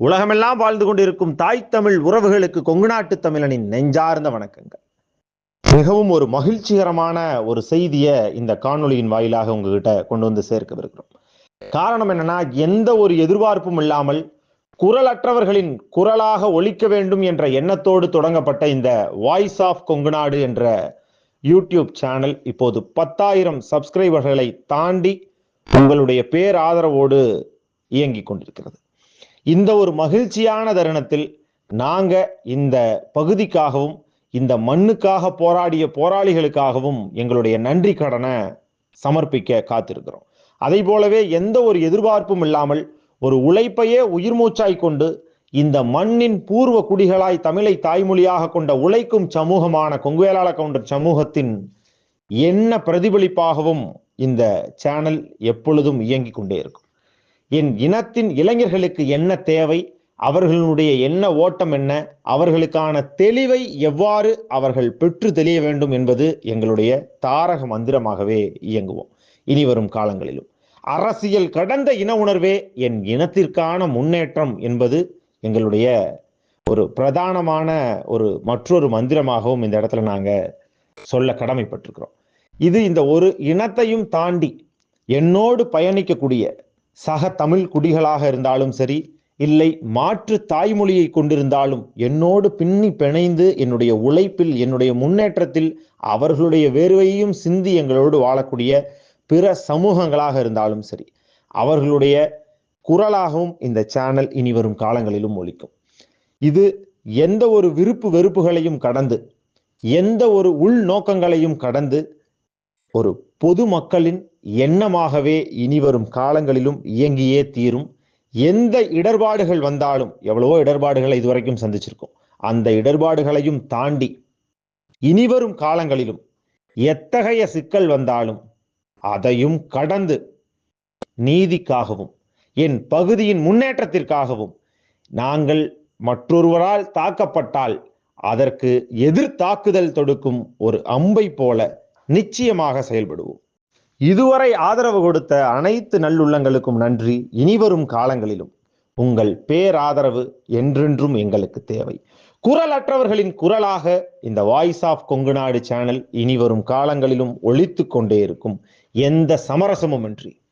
உலகமெல்லாம் வாழ்ந்து கொண்டிருக்கும் தாய் தமிழ் உறவுகளுக்கு கொங்கு நாட்டு தமிழனின் நெஞ்சார்ந்த வணக்கங்கள். மிகவும் ஒரு மகிழ்ச்சிகரமான ஒரு செய்தியை இந்த காணொலியின் வாயிலாக உங்ககிட்ட கொண்டு வந்து சேர்க்கவிருக்கிறோம். காரணம் என்னன்னா எந்த ஒரு எதிர்பார்ப்பும் இல்லாமல் குரலற்றவர்களின் குரலாக ஒழிக்க வேண்டும் என்ற எண்ணத்தோடு தொடங்கப்பட்ட இந்த வாய்ஸ் ஆஃப் கொங்குநாடு என்ற யூடியூப் சேனல் இப்போது பத்தாயிரம் சப்ஸ்கிரைபர்களை தாண்டி உங்களுடைய பேர் ஆதரவோடு இயங்கிக் கொண்டிருக்கிறது. இந்த ஒரு மகிழ்ச்சியான தருணத்தில் நாங்க இந்த பகுதிக்காகவும் இந்த மண்ணுக்காக போராடிய போராளிகளுக்காகவும் எங்களுடைய நன்றி கடனை சமர்ப்பிக்க காத்திருக்கிறோம். அதை போலவே எந்த ஒரு எதிர்பார்ப்பும் இல்லாமல் ஒரு உழைப்பையே உயிர் மூச்சாய் கொண்டு இந்த மண்ணின் பூர்வ குடிகளாய் தமிழை தாய்மொழியாக கொண்ட உழைக்கும் சமூகமான கொங்குவேலாள கவுண்டர் சமூகத்தின் என்ன பிரதிபலிப்பாகவும் இந்த சேனல் எப்பொழுதும் இயங்கிக் கொண்டே இருக்கும். என் இனத்தின் இளைஞர்களுக்கு என்ன தேவை? அவர்களுடைய என்ன ஓட்டம் என்ன? அவர்களுக்கான தெளிவை எவ்வாறு அவர்கள் பெற்று தெளிய வேண்டும் என்பது எங்களுடைய தாரக மந்திரமாகவே இயங்குவோம். இனி வரும் காலங்களிலும். அரசியல் கடந்த இன உணர்வே என் இனத்திற்கான முன்னேற்றம் என்பது எங்களுடைய ஒரு பிரதானமான ஒரு மற்றொரு மந்திரமாகவும் இந்த இடத்துல நாங்கள் சொல்ல கடமைப்பட்டிருக்கிறோம். இது இந்த ஒரு இனத்தையும் தாண்டி என்னோடு பயணிக்கக்கூடிய சக தமிழ் குடிகளாக இருந்தாலும் சரி இல்லை மாற்று தாய்மொழியை கொண்டிருந்தாலும் என்னோடு பின்னி பிணைந்து என்னுடைய உழைப்பில் என்னுடைய முன்னேற்றத்தில் அவர்களுடைய வேர்வையையும் சிந்தி எங்களோடு வாழக்கூடிய பிற சமூகங்களாக இருந்தாலும் சரி அவர்களுடைய குரலாகவும் இந்த சேனல் இனி வரும் காலங்களிலும் ஒழிக்கும் இது எந்த ஒரு விருப்பு வெறுப்புகளையும் கடந்து எந்த ஒரு உள் நோக்கங்களையும் கடந்து ஒரு பொது மக்களின் எண்ணமாகவே இனி வரும் காலங்களிலும் இயங்கியே தீரும். எந்த இடர்பாடுகள் வந்தாலும் எவ்வளவோ இடர்பாடுகளை இதுவரைக்கும் சந்திச்சிருக்கோம். அந்த இடர்பாடுகளையும் தாண்டி இனிவரும் காலங்களிலும் எத்தகைய சிக்கல் வந்தாலும் அதையும் கடந்து நீதிக்காகவும் என் பகுதியின் முன்னேற்றத்திற்காகவும் நாங்கள் மற்றொருவரால் தாக்கப்பட்டால் அதற்கு எதிர் தாக்குதல் தொடுக்கும் ஒரு அம்பை போல நிச்சயமாக செயல்படுவோம். இதுவரை ஆதரவு கொடுத்த அனைத்து நல்லுள்ளங்களுக்கும் நன்றி. இனிவரும் காலங்களிலும் உங்கள் பேராதரவு என்றென்றும் எங்களுக்கு தேவை. குரலற்றவர்களின் குரலாக இந்த வாய்ஸ் ஆஃப் கொங்குநாடு சேனல் இனி வரும் காலங்களிலும் ஒழித்து கொண்டே இருக்கும். எந்த சமரசமுமின்றி